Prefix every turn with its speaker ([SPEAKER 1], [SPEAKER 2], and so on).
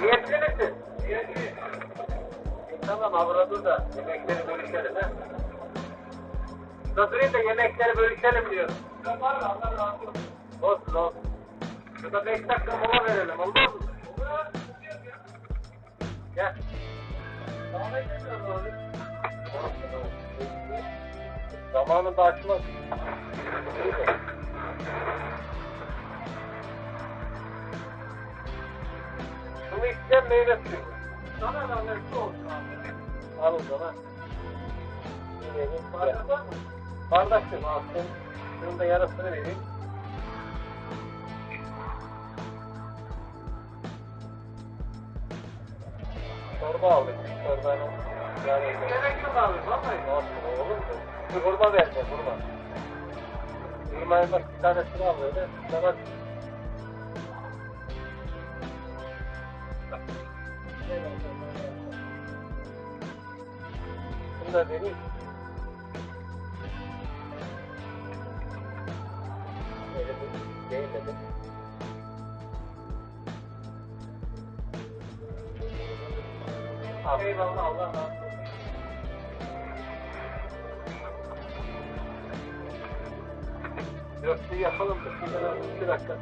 [SPEAKER 1] Niyetli misin? Niyetli. Tamam avradı da yemekleri bölüşelim he. Nasırayım da yemekleri bölüşelim diyorum. Var mı? Allah razı olsun. Olsun olsun. Şurada beş dakika mola verelim olmaz mı? Gel. Zamanında açmaz. İyi de. Şunu içeceğim meyve suyu. Sana da ne su olsun abi. Al o zaman. Vereyim. Bardak var mı? Bardak değil mi? Al sen. Şunun da yarısını vereyim. Çorba aldık. Çorbanın yani... Gerek yok abi. Vallahi. Olsun olur mu? Bir hurma vereceğim hurma. Hurmayı bak bir tanesini al öyle. Sana Bunu da vereyim. Elimi değmedim. Abi. Eyvallah Allah razı olsun. Da şuradan iki dakika.